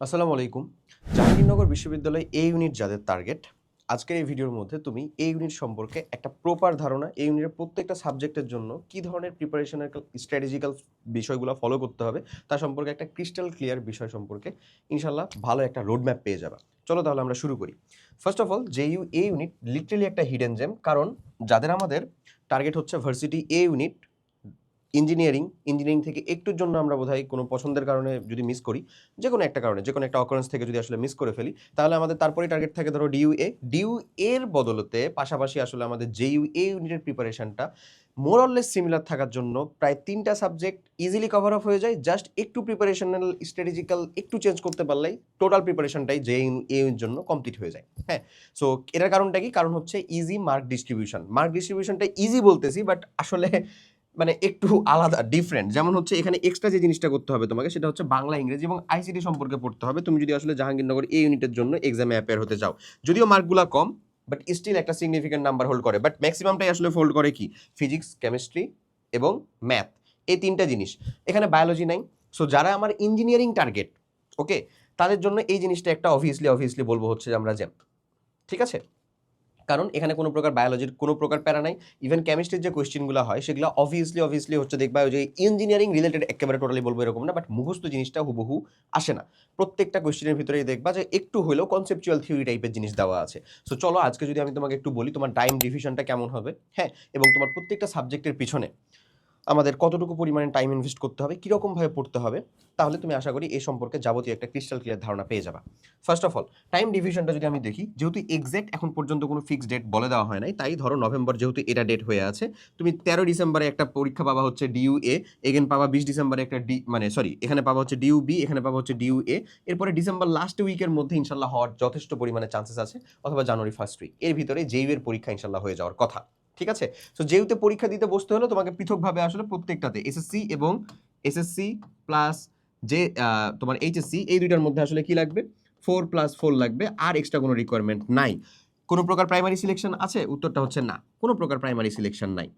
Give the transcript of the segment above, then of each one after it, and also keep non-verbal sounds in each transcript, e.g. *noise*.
আসসালামু আলাইকুম। জাহাঙ্গীরনগর বিশ্ববিদ্যালয় এ ইউনিট যাদের টার্গেট আজকের এই ভিডিওর মধ্যে তুমি এই ইউনিট সম্পর্কে একটা প্রপার ধারণা এই ইউনিটের প্রত্যেকটা সাবজেক্টের জন্য কি ধরনের প্রিপারেশনের স্ট্র্যাটেজিক্যাল বিষয়গুলো ফলো করতে হবে তার সম্পর্কে একটা ক্রিস্টাল ক্লিয়ার বিষয় সম্পর্কে ইনশাল্লাহ ভালো একটা রোডম্যাপ পেয়ে যাবা। চলো তাহলে আমরা শুরু করি। First of all J U A unit literally একটা হিডেন জেম কারণ যাদের আমাদের টার্গেট হচ্ছে varsity A unit engineering engineering থেকে একটুর জন্য আমরা বোধহয় কোনো পছন্দের কারণে যদি মিস করি যে কোনো একটা কারণে যে কোনো একটা অকারেন্স থেকে যদি আসলে মিস করে ফেলি, তাহলে আমাদের তারপরেই টার্গেট থাকে ধরো ডিউ এ ডিউ এর বদলতে পাশাপাশি আসলে আমাদের জে ইউ এ ইউনিটের প্রিপারেশনটা মোরললেস সিমিলার থাকার জন্য প্রায় তিনটা সাবজেক্ট ইজিলি কভার আপ হয়ে যায় জাস্ট একটু প্রিপারেশনাল স্ট্র্যাটেজিক্যাল একটু চেঞ্জ করতে পারলেই টোটাল প্রিপারেশনটাই জে এর জন্য কমপ্লিট হয়ে যায়। হ্যাঁ সো এটার কারণটা কি? কারণ হচ্ছে ইজি মার্ক ডিস্ট্রিবিউশন মার্ক ডিস্ট্রিবিউশনটা ইজি বলতেছি বাট আসলে মানে একটু আলাদা ডিফারেন্ট যেমন হচ্ছে এখানে এক্সট্রা যে জিনিসটা করতে হবে তোমাকে, সেটা হচ্ছে বাংলা, ইংরেজি এবং আইসিটি সম্পর্কে পড়তে হবে। তুমি যদি আসলে জাহাঙ্গীরনগর এই ইউনিটের জন্য এক্সামে অ্যাপেয়ার হতে চাও। যদিও মার্কগুলো কম বাট স্টিল একটা সিগনিফিকেন্ট নাম্বার হোল্ড করে। বাট ম্যাক্সিমামটাই আসলে ফোল্ড করে কি? ফিজিক্স কেমিস্ট্রি এবং ম্যাথ এই তিনটা জিনিস। এখানে বায়োলজি নাই। সো যারা আমার ইঞ্জিনিয়ারিং টার্গেট ওকে তাদের জন্য এই জিনিসটা একটা অবভিয়াসলি অবভিয়াসলি বলব হচ্ছে আমরা জ্যাম ঠিক আছে? কারণ এখানে কোনো প্রকার বায়োলজির কোনো প্রকার প্যারা নাই। ইভেন কেমিস্ট্রির যে কোয়েশ্চেনগুলো হয়, সেগুলো অবভিয়াসলি অবভিয়াসলি হচ্ছে দেখবা যে ইঞ্জিনিয়ারিং রিলেটেড একেবারে টোটালি বলব এরকম না বাট মুখস্থ জিনিসটা হুবহু আসে না। প্রত্যেকটা কোয়েশ্চেনের ভিতরেই দেখবা যে একটু হলেও কনসেপচুয়াল থিওরি টাইপের জিনিস দেওয়া আছে। সো চলো আজকে যদি আমি তোমাকে একটু বলি, তোমার টাইম ডিভিশনটা কেমন হবে? হ্যাঁ এবং তোমার প্রত্যেকটা সাবজেক্টের পিছনে। আমাদের কতটুকু পরিমাণে টাইম ইনভেস্ট করতে হবে, কীরকমভাবে পড়তে হবে, তাহলে তুমি আশা করি এই সম্পর্কে যাবতীয় একটা ক্রিস্টাল ক্লিয়ার ধারণা পেয়ে যাবা। ফার্স্ট অফ অল টাইম ডিভিশনটা যদি আমি দেখি, যেহেতু এক্সাক্ট এখন পর্যন্ত কোনো ফিক্সড ডেট বলে দেওয়া হয় নাই, তাই ধরো নভেম্বর যেহেতু এটা ডেট হয়ে আছে, তুমি তেরো ডিসেম্বরে একটা পরীক্ষা পাবা হচ্ছে ডিউ এ এগেন পাবা বিশ ডিসেম্বরে একটা ডি মানে সরি এখানে পাবা হচ্ছে ডিউ বি এখানে পাবা হচ্ছে ডিউ এ এরপরে ডিসেম্বর লাস্ট উইকের মধ্যে ইনশাল্লাহ হওয়ার যথেষ্ট পরিমাণে চান্সেস আছে, অথবা জানুয়ারি ফার্স্ট উইক এর ভিতরে জেইউ এর পরীক্ষা ইনশাল্লাহ হয়ে যাওয়ার কথা। ঠিক আছে? তো যেহেতু পরীক্ষা দিতে বসতে হলো, তোমাকে পৃথকভাবে আসলে প্রত্যেকটাতে এসএসসি এবং এসএসসি প্লাস যে তোমার এইচএসসি এই দুইটার মধ্যে আসলে কি লাগবে? ফোর প্লাস ফোর লাগবে, আর এক্সট্রা কোনো রিকোয়ারমেন্ট নাই। কোনো প্রকার প্রাইমারি সিলেকশন আছে? উত্তরটা হচ্ছে না। কোনো প্রকার প্রাইমারি সিলেকশন নাই।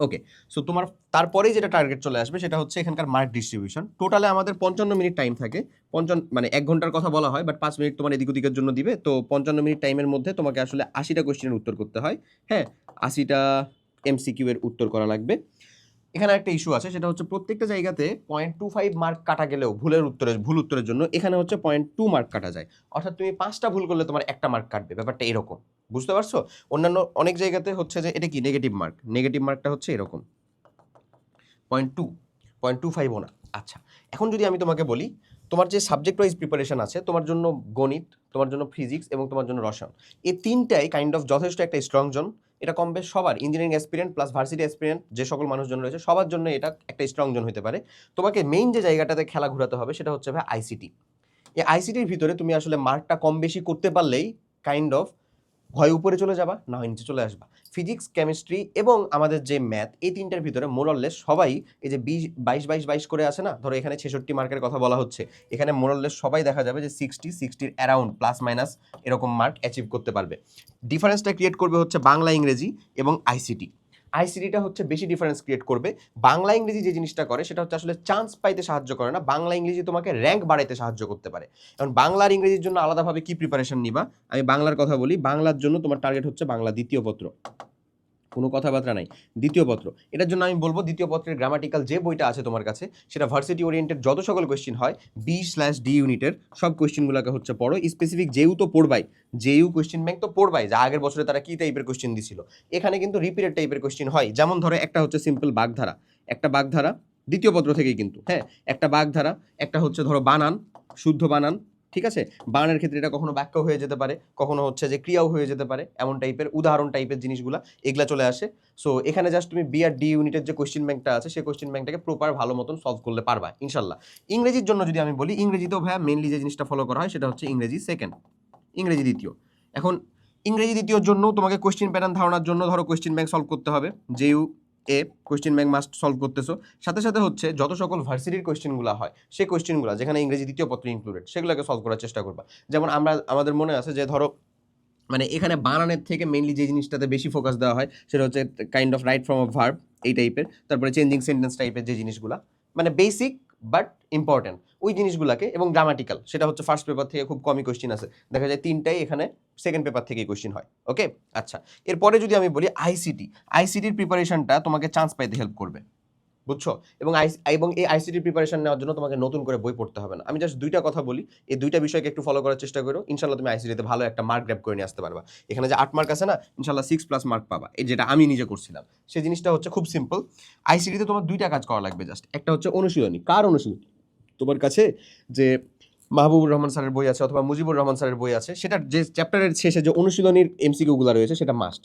ওকে সো তোমার তারপরেই যেটা টার্গেট চলে আসবে সেটা হচ্ছে এখানকার মার্ক ডিস্ট্রিবিউশন টোটালে আমাদের পঞ্চান্ন মিনিট টাইম থাকে। পঞ্চান্ন মানে এক ঘণ্টার কথা বলা হয় বাট পাঁচ মিনিট তোমার এদিক ওদিকের জন্য দিবে। তো পঞ্চান্ন মিনিট টাইমের মধ্যে তোমাকে আসলে আশিটা কোয়েশ্চেনের উত্তর করতে হয়। হ্যাঁ আশিটা এমসিকিউ এর উত্তর করা লাগবে। এখানে একটা ইস্যু আছে, সেটা হচ্ছে প্রত্যেকটা জায়গাতে পয়েন্ট টু ফাইভ মার্ক কাটা গেলেও ভুলের উত্তরের ভুল উত্তরের জন্য এখানে হচ্ছে পয়েন্ট টু মার্ক কাটা যায়। অর্থাৎ তুমি পাঁচটা ভুল করলে তোমার একটা মার্ক কাটবে, ব্যাপারটা এরকম। বুঝতে পারছ? অন্যান্য অনেক জায়গাতে হচ্ছে যে এটা কি? নেগেটিভ মার্ক নেগেটিভ মার্কটা হচ্ছে এরকম। পয়েন্ট টু পয়েন্ট টু ফাইভও না। আচ্ছা এখন যদি আমি তোমাকে বলি, তোমার যে সাবজেক্ট ওয়াইজ প্রিপারেশন আছে, তোমার জন্য গণিত, তোমার জন্য ফিজিক্স এবং তোমার জন্য রসায়ন, এই তিনটাই কাইন্ড অফ যথেষ্ট একটা স্ট্রং জোন এটা কম বেশ সবার। Engineering experience plus varsity experience যে সকল মানুষজন রয়েছে, সবার জন্য এটা একটা স্ট্রং জোন হতে পারে। তোমাকে মেইন যে জায়গাটাতে খেলা ঘুরাতে হবে সেটা হচ্ছে ভাই আইসিটি এই আইসিটির ভিতরে তুমি আসলে মার্কটা কম বেশি করতে পারলেই কাইন্ড অফ হয় উপরে চলে যাবা, না হয় নিচে চলে আসবা। ফিজিক্স কেমিস্ট্রি এবং আমাদের যে ম্যাথ এই তিনটার ভিতরে মোরললে সবাই এই যে বিশ, বাইশ বাইশ বাইশ করে আছে না, ধরো এখানে ছেষট্টি মার্কের কথা বলা হচ্ছে, এখানে মোরললে সবাই দেখা যাবে যে সিক্সটি সিক্সটির অ্যারাউন্ড প্লাস মাইনাস এরকম মার্ক অ্যাচিভ করতে পারবে। ডিফারেন্সটা ক্রিয়েট করবে হচ্ছে বাংলা, ইংরেজি এবং আইসিটি আইসিটিটা হচ্ছে বেশি ডিফারেন্স ক্রিয়েট করবে। বাংলা ইংরেজি যে জিনিসটা করে, সেটা হচ্ছে আসলে চান্স পাইতে সাহায্য করে না, বাংলা ইংরেজি তোমাকে র্যাঙ্ক বাড়াইতে সাহায্য করতে পারে। এখন বাংলার ইংরেজির জন্য আলাদাভাবে কি প্রিপারেশন নিবা? আমি বাংলার কথা বলি, বাংলার জন্য তোমার টার্গেট হচ্ছে বাংলা দ্বিতীয় পত্র। কোনো কথাবার্তা নাই। দ্বিতীয় পত্র। এটার জন্য আমি বলব দ্বিতীয় পত্রের গ্রামাটিক্যাল যে বইটা আছে তোমার কাছে, সেটা ভার্সিটি ওরিয়েন্টেড যত সকল কোয়েশ্চেন হয় বি স্ল্যাশ ডি ইউনিটের সব কোয়েশ্চেনগুলোকে হচ্ছে পড়ো। স্পেসিফিক যেউ তো পড়বাই যেউ কোয়েশ্চেন ব্যাংক তো পড়বাই, যা আগের বছরে তারা কী টাইপের কোয়েশ্চেন দিছিল। এখানে কিন্তু রিপিটেড টাইপের কোয়েশ্চেন হয়। যেমন ধরো একটা হচ্ছে সিম্পল বাগধারা। একটা বাগধারা, দ্বিতীয় পত্র থেকেই কিন্তু হ্যাঁ? একটা বাগধারা, একটা হচ্ছে ধরো বানান, শুদ্ধ বানান ঠিক আছে? বানানের ক্ষেত্রে এটা কখনো বাক্য হয়ে যেতে পারে, কখনো হচ্ছে যে ক্রিয়াও হয়ে যেতে পারে, এমন টাইপের উদাহরণ টাইপের জিনিসগুলো এগুলা চলে আসে। সো এখানে জাস্ট তুমি বি আর ডি ইউনিটের যে কোয়েশ্চেন ব্যাংকটা আছে, সেই কোয়েশ্চেন ব্যাংকটাকে প্রপার ভালো মতন সলভ করলে পারবা, ইনশাল্লাহ। ইংরেজির জন্য যদি আমি বলি, ইংরেজিতেও ভাইয়া মেনলি যে জিনিসটা ফলো করা হয়, সেটা হচ্ছে ইংরেজি সেকেন্ড ইংরেজি দ্বিতীয়। এখন, ইংরেজি দ্বিতীয়র জন্য তোমাকে কোয়েশ্চেন প্যাটার্ন ধারণার জন্য ধরো কোয়েশ্চেন ব্যাংক সলভ করতে হবে যে এ কোয়েশ্চেন ব্যাংক মাস্ট সলভ করতেছো। সাথে সাথে হচ্ছে যত সকল ভার্সিটির কোয়েশ্চেনগুলো হয় সেই কোয়েশ্চেনগুলো যেখানে ইংরেজি দ্বিতীয় পত্র ইনক্লুডেড সেগুলোকে সলভ করার চেষ্টা করবা। যেমন আমরা, আমাদের মনে আছে যে ধরো মানে এখানে বানানের থেকে মেইনলি যে জিনিসটাতে বেশি ফোকাস দেওয়া হয়, সেটা হচ্ছে kind of right form of verb এই টাইপের তারপরে চেঞ্জিং সেন্টেন্স টাইপের যে জিনিসগুলো। মানে বেসিক বাট ইম্পর্ট্যান্ট ওই জিনিসগুলোকে এবং গ্রামাটিক্যাল, সেটা হচ্ছে ফার্স্ট পেপার থেকে খুব কমই কোয়েশ্চেন আছে। দেখা যায় তিনটাই এখানে সেকেন্ড পেপার থেকেই কোয়েশ্চিন হয় ওকে আচ্ছা এরপরে যদি আমি বলি আইসিটি আইসিটির প্রিপারেশনটা তোমাকে চান্স পাইতে হেল্প করবে। বুঝছ? এবং এবং এই আইসিটি প্রিপারেশন নেওয়ার জন্য তোমাকে নতুন করে বই পড়তে হবে না। আমি জাস্ট দুইটা কথা বলি, এই দুইটা বিষয়কে একটু ফলো করার চেষ্টা করো। ইনশাল্লাহ তুমি আইসিটিতে ভালো একটা মার্ক গ্র্যাপ করে নিয়ে আসতে পারবা। এখানে যে আট মার্ক আছে না ইনশাল্লাহ সিক্স প্লাস মার্ক পাবা। এই যেটা আমি নিজে করছিলাম। সেই জিনিসটা হচ্ছে খুব সিম্পল আইসিটিতে তোমার দুইটা কাজ করা লাগবে জাস্ট একটা হচ্ছে অনুশীলনী। কার অনুশীলনী? তোমার কাছে যে মাহবুবুর রহমান স্যারের বই আছে অথবা মুজিবুর রহমান স্যারের বই আছে, সেটার যে চ্যাপ্টারের শেষে যে অনুশীলনীর এমসিকিউগুলো রয়েছে, সেটা মাস্ট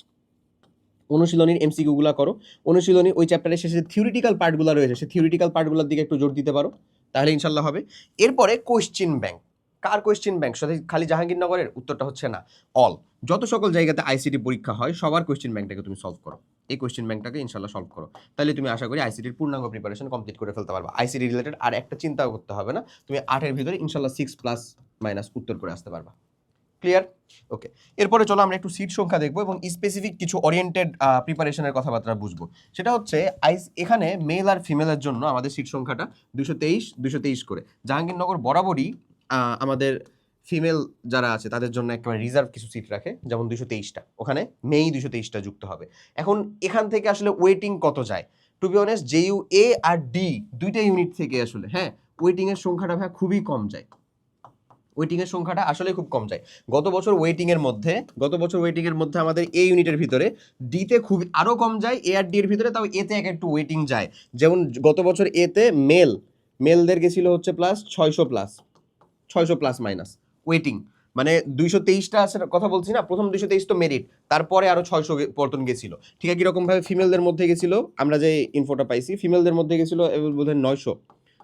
অনুশীলনীর এমসিকিউগুলো করো। অনুশীলনী ওই চ্যাপ্টারের শেষে থিওরিটিক্যাল পার্টগুলো রয়েছে, সেই থিওরিটিক্যাল পার্টগুলোর দিকে একটু জোর দিতে পারো, তাহলে ইনশাল্লাহ হবে। এরপরে কোশ্চিন ব্যাংক কার কোশ্চিন ব্যাংক সাথে খালি জাহাঙ্গীরনগরের? উত্তরটা হচ্ছে না অল যত সকল জায়গাতে আইসিটি পরীক্ষা হয়, সবার কোশ্চিন ব্যাংকটাকে তুমি সলভ করো। এই কোশ্চিন ব্যাংকটাকে ইনশাল্লাহ সলভ করো। তাহলে তুমি আশা করি আইসিটির পূর্ণাঙ্গ প্রিপারেশন কমপ্লিট করে ফেলতে পারবা। আইসিটি রিলেটেড আর একটা চিন্তাও করতে হবে না, তুমি আটের ভিতরে ইনশাল্লাহ সিক্স প্লাস মাইনাস উত্তর করে আসতে পারবা। ক্লিয়ার ওকে এরপরে চলো আমরা একটু সিট সংখ্যা দেখব এবং স্পেসিফিক কিছু ওরিয়েন্টেড প্রিপারেশনের কথাবার্তা বুঝব। সেটা হচ্ছে আইস এখানে মেল আর ফিমেলের জন্য আমাদের সিট সংখ্যাটা দুশো তেইশ দুশো তেইশ করে। জাহাঙ্গীরনগর বরাবরই আমাদের ফিমেল যারা আছে, তাদের জন্য একেবারে রিজার্ভ কিছু সিট রাখে, যেমন দুশো তেইশটা। ওখানে মেই দুশো তেইশটা যুক্ত হবে। এখন এখান থেকে আসলে ওয়েটিং কত যায়? To be honest J U A R D দুইটা ইউনিট থেকে আসলে হ্যাঁ ওয়েটিংয়ের সংখ্যাটা ভাই খুবই কম যায়। ওয়েটিংয়ের সংখ্যাটা আসলে খুব কম যায়। গত বছর ওয়েটিংয়ের মধ্যে, গত বছর ওয়েটিংয়ের মধ্যে আমাদের এ ইউনিটের ভিতরে ডিতে খুব আরও কম যায় এ আর ডি এর ভিতরে, তাও এতে এক একটু ওয়েটিং যায়। যেমন গত বছর এতে মেল মেলদের গেছিল হচ্ছে প্লাস ছয়শো প্লাস ছয়শো প্লাস মাইনাস ওয়েটিং মানে দুইশো তেইশটা আছে, কথা বলছি না, প্রথম দুইশো তেইশ তো মেরিট তারপরে আরও ছয়শো পর্তন গেছিল। ঠিক আছে কীরকমভাবে ফিমেলদের মধ্যে গেছিল, আমরা যে ইনফোটা পাইছি ফিমেলদের মধ্যে গেছিল বোধ হয় নয়শো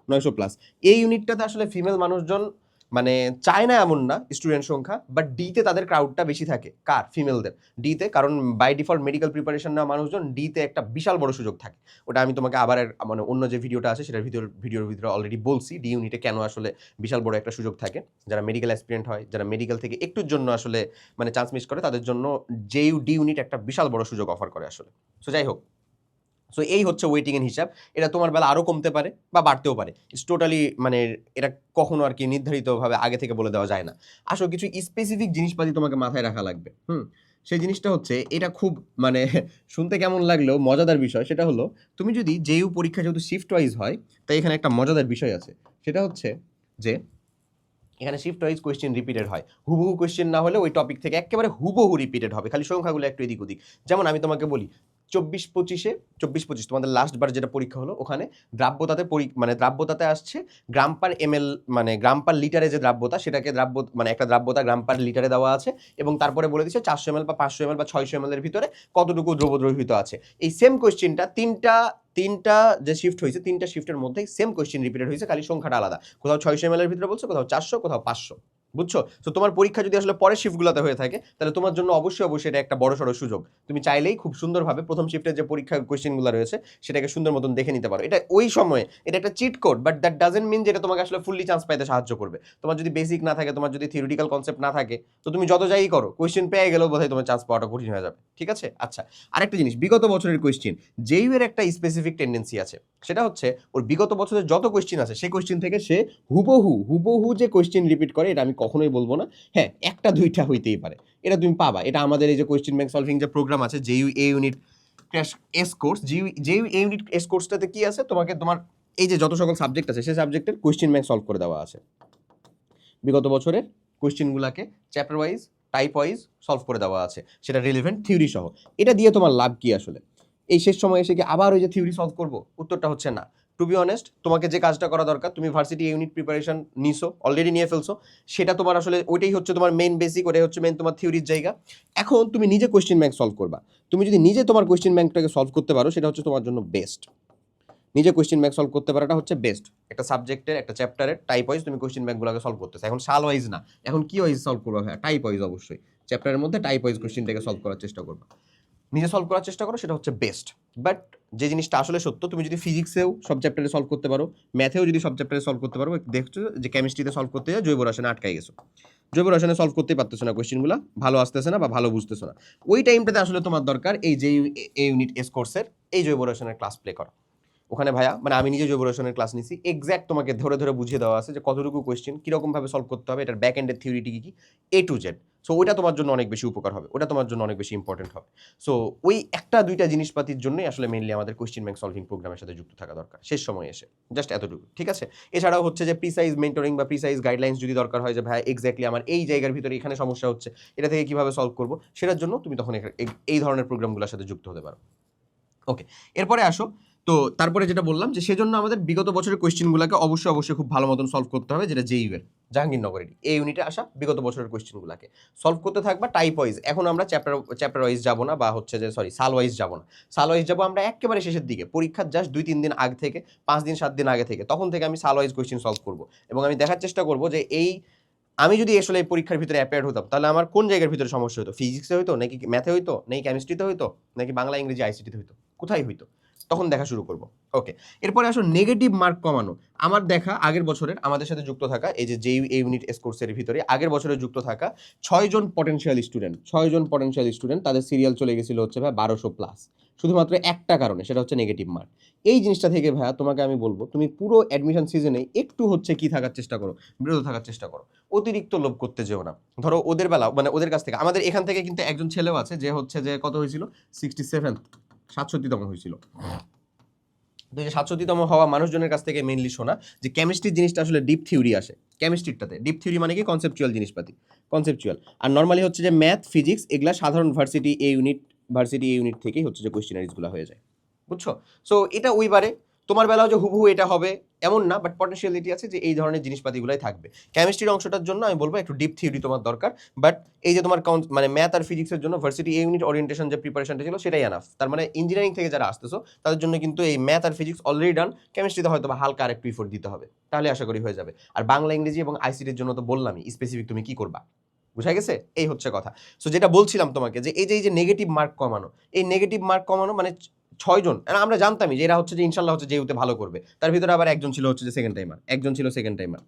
নয়শো প্লাস এই ইউনিটটাতে আসলে ফিমেল মানুষজন মানে চায় না এমন না স্টুডেন্ট সংখ্যা বাট ডিতে তাদের ক্রাউডটা বেশি থাকে। কার? ফিমেলদের ডিতে কারণ বাই ডিফল্ট মেডিকেল প্রিপারেশন নেওয়া মানুষজন ডিতে একটা বিশাল বড় সুযোগ থাকে। ওটা আমি তোমাকে আবার মানে অন্য যে ভিডিওটা আছে, সেটার ভিতর, ভিডিওর ভিতরে অলরেডি বলছি ডি ইউনিটে কেন আসলে বিশাল বড় একটা সুযোগ থাকে। যারা মেডিকেল অ্যাসপিরেন্ট হয়, যারা মেডিকেল থেকে একটুর জন্য আসলে মানে চান্স মিস করে, তাদের জন্য ইউ ডি ইউনিট একটা বিশাল বড় সুযোগ অফার করে আসলে। সো যাই হোক। সো এই হচ্ছে ওয়েটিং এর হিসাব। এটা তোমার বেলা আরও কমতে পারে বা বাড়তেও পারে। ইটস টোটালি মানে এটা কখনো আর কি নির্ধারিতভাবে আগে থেকে বলে দেওয়া যায় না। আসলে কিছু স্পেসিফিক জিনিসপাতি তোমাকে মাথায় রাখা লাগবে। হুম? সেই জিনিসটা হচ্ছে, এটা খুব মানে *laughs* শুনতে কেমন লাগলেও মজাদার বিষয়। সেটা হলো, তুমি যদি জেইউ পরীক্ষা যেহেতু শিফট ওয়াইজ হয়, তাই এখানে একটা মজাদার বিষয় আছে। সেটা হচ্ছে যে, এখানে শিফট ওয়াইজ কোয়েশ্চেন রিপিটেড হয়। হুবহু কোয়েশ্চেন না হলে ওই টপিক থেকে একেবারে হুবহু রিপিটেড হবে। খালি সংখ্যাগুলো একটু এদিক ওদিক যেমন আমি তোমাকে বলি চব্বিশ পঁচিশে, চব্বিশ পঁচিশ, তোমাদের লাস্ট বার যেটা পরীক্ষা হলো, ওখানে দ্রাব্যতাতে মানে দ্রাব্যতাতে আসছে গ্রাম পার এম মানে গ্রাম পার লিটারে যে দ্রাব্যতা, সেটাকে দ্রাব্য মানে একটা দ্রাব্যতা গ্রাম পার লিটারে দেওয়া আছে এবং তারপরে বলে দিচ্ছে চারশো এম বা পাঁচশো এম বা ছয়শো এম এর ভিতরে কতটুকু দ্রব্য দ্রবীভূত আছে। এই সেম কোয়েশ্চেনটা তিনটা তিনটা যে শিফট হয়েছে, তিনটা শিফটের মধ্যে সেম কোয়েশ্চেন রিপিটেড হয়েছে, খালি সংখ্যাটা আলাদা। কোথাও ছয়শো এম এর ভিতরে বলছে, কোথাও চারশো, কোথাও পাঁচশো। বুঝছ? তো তোমার পরীক্ষা যদি আসলে পরের শিফটগুলোতে হয়ে থাকে, তাহলে তোমার জন্য অবশ্যই অবশ্যই এটা একটা বড় সড়ো সুযোগ। তুমি চাইলেই খুব সুন্দরভাবে প্রথম শিফটের যে পরীক্ষার কোয়েশ্চেনগুলো রয়েছে, সেটাকে সুন্দর মতন দেখে নিতে পারো। এটা ওই সময়ে, এটা একটা cheat code but that doesn't mean যেটা তোমাকে আসলে ফুললি চান্স পাইতে সাহায্য করবে। তোমার যদি বেসিক না থাকে, তোমার যদি থিওরিটিক্যাল কনসেপ্ট না থাকে, তো তুমি যত যাই করো কোয়েশ্চেন পেয়ে গেলেও বোধহয় তোমার চান্স পাওয়াটা কঠিন হয়ে যাবে। ঠিক আছে? আচ্ছা আরেকটা জিনিস, বিগত বছরের কোয়েশ্চেন জেইউ এর একটা স্পেসিফিক টেন্ডেন্সি আছে। সেটা হচ্ছে ওর বিগত বছরের যত কোয়েশ্চেন আছে, সেই কোয়েশ্চেন থেকে সে হুবহু হুবহু যে কোয়েশ্চেন রিপিট করে, এটা আমি কখনোই বলব না। হ্যাঁ একটা দুইটা হইতেই পারে। এটা তুমি পাবা। এটা আমাদের এই যে কোয়েশ্চেন ব্যাংক সলভিং যে প্রোগ্রাম আছে JU A unit crash S course JU JU A unit S কোর্সটাতে কী আছে? তোমাকে তোমার এই যে যত সকল সাবজেক্ট আছে সেই সাবজেক্টের কোয়েশ্চেন ব্যাংক সলভ করে দেওয়া আছে। বিগত বছরের কোয়েশ্চেনগুলোকে chapter wise type wise solve করে দেওয়া আছে। সেটা রিলেভেন্ট থিওরি সহ। এটা দিয়ে তোমার লাভ কি আসলে? এই শেষ সময় এসে কি আবার ওই যে থিওরি সলভ করব, উত্তরটা হচ্ছে না। টু বি অনেস্ট তোমাকে যে কাজটা করা দরকার, তুমি ভার্সিটি ইউনিট প্রিপারেশন নিছো অলরেডি নিয়ে ফেলছো। সেটা তোমার আসলে ওইটাই হচ্ছে তোমার মেইন বেসিক ওটাই হচ্ছে মেইন তোমার থিওরির জায়গা। এখন তুমি নিজে কোয়েশ্চেন ব্যাংক সলভ করবা। তুমি যদি নিজে তোমার কোয়েশ্চেন ব্যাংকটাকে সলভ করতে পারো, সেটা হচ্ছে তোমার জন্য বেস্ট নিজে কোয়েশ্চেন ব্যাংক সলভ করতে পারাটা হচ্ছে বেস্ট একটা সাবজেক্টের একটা চ্যাপ্টারের টাইপ ওয়াইজ তুমি কোয়েশ্চেন ব্যাংকগুলোকে সলভ করতেছো। এখন সাল ওয়াইজ না। এখন কি ওয়াইজ সলভ করবা ভাই টাইপ ওয়াইজ অবশ্যই। চ্যাপ্টারের মধ্যে টাইপ ওয়াইজ কোয়েশ্চেনটাকে সলভ করার চেষ্টা করবা। নিজে সলভ করার চেষ্টা করো, সেটা হচ্ছে বেস্ট বাট যে জিনিসটা আসলে সত্য, তুমি যদি ফিজিক্সেও সব চ্যাপ্টারে সলভ করতে পারো ম্যাথেও যদি সব চ্যাপ্টারে সলভ করতে পারো, দেখছ যে কেমিস্ট্রিতে সলভ করতে যায় জৈব রসায়নে আটকাই গেছো। জৈব রসায়নে সলভ করতেই পারতেছো না কোয়েশ্চেনগুলো ভালো আসতেছে না বা ভালো বুঝতেছো না। ওই টাইমটাতে আসলে তোমার দরকার এই যে এই ইউনিট এস কোর্সের এই জৈব রসায়নের ক্লাস প্লে করা। ওখানে ভাইয়া মানে আমি নিজে জৈব রসায়নের ক্লাস নিছি। এক্স্যাক্ট তোমাকে ধরে ধরে বুঝিয়ে দেওয়া আছে যে কতটুকু কোয়েশ্চেন কীরকমভাবে সলভ করতে হবে, এটার ব্যাক এন্ডের থিওরিটি কী কী এ টু জেড সো ওইটা তোমার জন্য অনেক বেশি উপকার হবে ওটা তোমার জন্য অনেক বেশি ইম্পর্টেন্ট হবে। সো ওই একটা, দুইটা জিনিসপাতির জন্যই আসলে মেনলি আমাদের কোয়েশ্চেন ব্যাংক সলভিং প্রোগ্রামের সাথে যুক্ত থাকা দরকার, শেষ সময় এসে জাস্ট এতটুকু, ঠিক আছে? এছাড়াও হচ্ছে যে প্রিসাইজ মেন্টরিং বা প্রিসাইজ গাইডলাইন্স যদি দরকার হয় যে ভাই এক্স্যাক্টলি আমার এই জায়গার ভিতরে এখানে সমস্যা হচ্ছে, এটা থেকে কীভাবে সলভ করব, সেটার জন্য তুমি তখন এই- এই ধরনের প্রোগ্রামগুলোর সাথে যুক্ত হতে পারো। ওকে এরপরে আসো তো তারপরে যেটা বললাম যে সেজন্য আমাদের বিগত বছরের কোয়েশ্চেনগুলোকে অবশ্যই অবশ্যই খুব ভালো মতন সলভ করতে হবে, যেটা জেইউ এর জাহাঙ্গীরনগরের এই ইউনিটে আসা বিগত বছরের কোয়েশ্চেনগুলোকে সলভ করতে থাকবা টাইপ ওয়াইজ এখন আমরা চ্যাপ্টার চ্যাপ্টার ওয়াইজ যাব না, বা হচ্ছে যে সরি সাল ওয়াইজ যাব না। সাল ওয়াইজ যাব আমরা একেবারে শেষের দিকে। পরীক্ষার জাস্ট দুই, তিন দিন আগে থেকে, পাঁচ দিন, সাত দিন আগে থেকে, তখন থেকে আমি সাল ওয়াইজ কোয়েশ্চেন সলভ করব। এবং আমি দেখার চেষ্টা করব যে এই, আমি যদি আসলে এই পরীক্ষার ভিতরে অ্যাপেয়ার হতাম, তাহলে আমার কোন জায়গার ভিতরে সমস্যা হতো? ফিজিক্সে হইতো, নাকি ম্যাথে হইতো, নাকি কেমিস্ট্রিতে হইতো, নাকি বাংলা, ইংরেজি আইসিটিতে হইতো? কোথায় হইতো? তখন দেখা শুরু করব। ওকে এরপরে আসো নেগেটিভ মার্ক কমানো। আমার দেখা আগের বছরের আমাদের সাথে যুক্ত থাকা, এই যে যেই ইউনিট এস কোর্সের ভিতরে আগের বছরে যুক্ত থাকা ছয়জন পটেনশিয়াল স্টুডেন্ট ছয়জন পটেনশিয়াল স্টুডেন্ট তাদের সিরিয়াল চলে গেছিল হচ্ছে ভাই বারোশো প্লাস শুধুমাত্র একটা কারণে, সেটা হচ্ছে নেগেটিভ মার্ক এই জিনিসটা থেকে ভাইয়া তোমাকে আমি বলব, তুমি পুরো অ্যাডমিশন সিজনে একটু হচ্ছে কি থাকার চেষ্টা করো, বিরত থাকার চেষ্টা করো। অতিরিক্ত লোভ করতে যেও না। ধরো ওদের বেলা মানে ওদের কাছ থেকে, আমাদের এখান থেকে কিন্তু একজন ছেলেও আছে, যে হচ্ছে যে কত হয়েছিল? সিক্সটি সেভেন সাতষট্টিতম হয়েছিল। তো এই সাতষট্টিতম হওয়া মানুষজনের কাছ থেকে মেনলি শোনা যে কেমিস্ট্রির জিনিসটা আসলে ডিপ থিওরি আসে। কেমিস্ট্রিটাতে ডিপ থিওরি মানে কি? কনসেপচুয়াল জিনিসপাতি। কনসেপচুয়াল আর নর্মালি হচ্ছে যে ম্যাথ ফিজিক্স এগুলা সাধারণ varsity A unit varsity A unit থেকেই হচ্ছে যে কোয়েশ্চেনারিজগুলো হয়ে যায়। বুঝছ? সো এটা ওইবারে তোমার বেলাও যে হুবহু এটা হবে, এমন না বাট পটেন্সিয়ালিটি আছে যে এই ধরনের জিনিসপাতিগুলোই থাকবে। কেমিস্ট্রির অংশটার জন্য আমি বলব একটু ডিপ থিওরি তোমার দরকার বাট এই যে তোমার মানে ম্যাথ আর ফিজিক্সের জন্য ভার্সিটি এ ইউনিট ওরিয়েন্টেশন যে প্রিপারেশনটা ছিল সেটাই এনাফ তার মানে ইঞ্জিনিয়ারিং থেকে যারা আসতেছো, তাদের জন্য কিন্তু এই ম্যাথ আর ফিজিক্স অলরেডি ডান কেমিস্ট্রিতে হয়তো হালকা আরেকটু ইফোর্ট দিতে হবে। তাহলে আশা করি হয়ে যাবে। আর বাংলা, ইংরেজি এবং আইসিটির জন্য তো বললামই স্পেসিফিক তুমি কি করবা? বুঝা গেছে? এই হচ্ছে কথা। সো যেটা বলছিলাম তোমাকে যে এই যে এই যে নেগেটিভ মার্ক কমানো, এই নেগেটিভ মার্ক কমানো মানে ছয়জন আমরা জানতামই যে এরা হচ্ছে যে ইনশাল্লাহ হচ্ছে যেউতে ভালো করবে। তার ভিতরে আবার একজন ছিল হচ্ছে যে সেকেন্ড টাইমার একজন ছিল সেকেন্ড টাইমার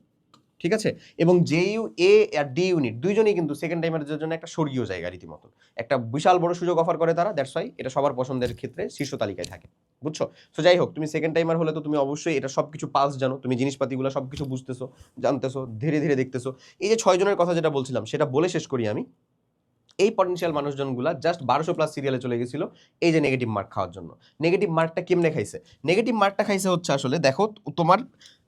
ঠিক আছে? এবং জে ইউ এ আর ডি ইউনিট দুইজনেই কিন্তু সেকেন্ড টাইমারের জন্য একটা স্বর্গীয় জায়গা রীতিমতো একটা বিশাল বড় সুযোগ অফার করে তারা দ্যাটস ওয়াই এটা সবার পছন্দের ক্ষেত্রে শীর্ষ তালিকায় থাকে, বুঝছ? সো যাই হোক, তুমি সেকেন্ড টাইমার হলে তো তুমি অবশ্যই এটা সব কিছু পাস জানো, তুমি জিনিসপাতিগুলো সব কিছু বুঝতেছো, জানতেছো, ধীরে ধীরে দেখতেছো। এই যে ছয়জনের কথা যেটা বলছিলাম, সেটা বলে শেষ করি আমি। এই পটেন্সিয়াল মানুষজনগুলা জাস্ট বারোশো প্লাস সিরিয়ালে চলে গেছিল, এই যে নেগেটিভ মার্ক খাওয়ার জন্য। নেগেটিভ মার্কটা কেমনে খাইছে? নেগেটিভ মার্কটা খাইছে হচ্ছে আসলে, দেখো, তোমার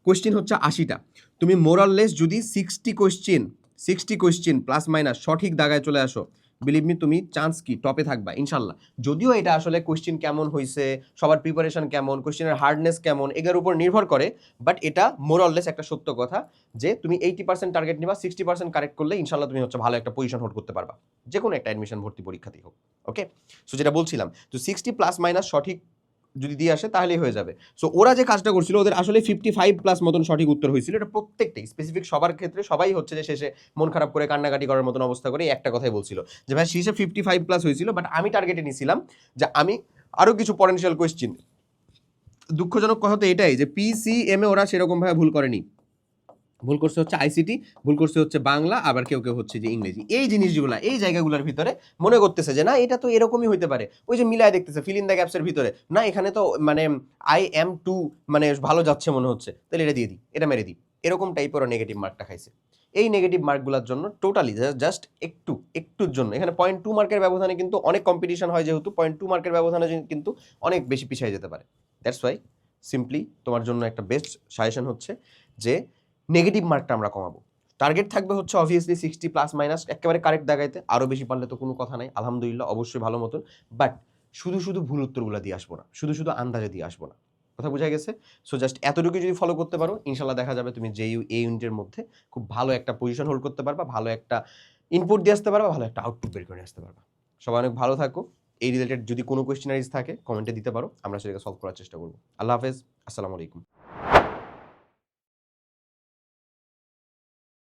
কোয়েশ্চেন হচ্ছে আশিটা। তুমি মোরাললেস যদি sixty question sixty question plus minus সঠিক দাগায় চলে আসো বিলিভ মি তুমি চান্স কি? টপে থাকবা, ইনশাল্লাহ। যদিও এটা আসলে কোয়েশ্চেন কেমন হয়েছে সবার প্রিপারেশন কেমন কোয়েশ্চেনের হার্ডনেস কেমন, এগুলোর উপর নির্ভর করে বাট এটা মোরাললেস একটা সত্য কথা যে তুমি এইটি পার্সেন্ট টার্গেট নিবা সিক্সটি পার্সেন্ট কারেক্ট করলে ইনশাল্লাহ তুমি হচ্ছে ভালো একটা পজিশন হোল্ড করতে পারবা। যে কোনো একটা অ্যাডমিশন ভর্তি পরীক্ষাতেই হোক ওকে সো যেটা বলছিলাম, তো সিক্সটি প্লাস মাইনাস সঠিক যদি দিয়ে আসে, তাহলেই হয়ে যাবে। সো ওরা যে কাজটা করছিল, ওদের আসলে ফিফটি ফাইভ প্লাস মতন সঠিক উত্তর হয়েছিল। এটা প্রত্যেকটাই স্পেসিফিক সবার ক্ষেত্রে সবাই হচ্ছে যে শেষে মন খারাপ করে কান্নাকাটি করার মতন অবস্থা করে একটা কথাই বলছিল যে, ভাই, শেষে ফিফটি ফাইভ প্লাস হয়েছিল বাট আমি টার্গেটে নিয়েছিলাম যে, আমি আরও কিছু পটেনশিয়াল কোয়েশ্চিন দুঃখজনক কথা তো এটাই যে পিসিএমে ওরা সেরকমভাবে ভুল করেনি। ভুল করছে হচ্ছে আইসিটি ভুল করছে হচ্ছে বাংলা, আবার কেউ কেউ হচ্ছে যে ইংরেজি। এই জিনিসগুলো এই জায়গাগুলোর ভিতরে মনে করতেছে যে না, এটা তো এরকমই হইতে পারে। ওই যে মিলায় দেখতেছে ফিল ইন দ্য গ্যাপসের ভিতরে। না, এখানে তো মানে আই এম টু মানে ভালো যাচ্ছে মনে হচ্ছে। তাহলে এটা দিয়ে দিই, এটা মেরে দিই। এরকম টাইপের নেগেটিভ মার্কটা খাইছে। এই নেগেটিভ মার্কগুলোর জন্য টোটালি জাস্ট একটু, একটুর জন্য। এখানে পয়েন্ট টু মার্কের ব্যবধানে কিন্তু অনেক কম্পিটিশন হয় যেহেতু পয়েন্ট টু মার্কের ব্যবধানে কিন্তু অনেক বেশি পিছিয়ে যেতে পারে। দ্যাটস ওয়াই সিম্পলি তোমার জন্য একটা বেস্ট সাজেশন হচ্ছে যে নেগেটিভ মার্কটা আমরা কমাবো। টার্গেট থাকবে হচ্ছে অবভিয়াসলি সিক্সটি প্লাস মাইনাস একেবারে কারেক্ট দেখাইতে। আরও বেশি পারলে তো কোনো কথা নাই, আলহামদুলিল্লাহ, অবশ্যই ভালো মতন। বাট শুধু শুধু ভুল উত্তরগুলো দিয়ে আসব না, শুধু শুধু আন্দাজে দিয়ে আসব না। কথা বোঝা গেছে? সো জাস্ট এতটুকু যদি ফলো করতে পারো ইনশাল্লাহ দেখা যাবে তুমি যে এই ইউনিটের মধ্যে খুব ভালো একটা পজিশন হোল্ড করতে পারবা, ভালো একটা ইনপুট দিয়ে আসতে পারবা, ভালো একটা আউটপুট বের করে আসতে পারবা। সবাই অনেক ভালো থাকো। এই রিলেটেড যদি কোনো কোয়েশ্চেনারিজ থাকে কমেন্টে দিতে পারো। আমরা সেটাকে সলভ করার চেষ্টা করব। আল্লাহ হাফেজ, আসসালামু আলাইকুম।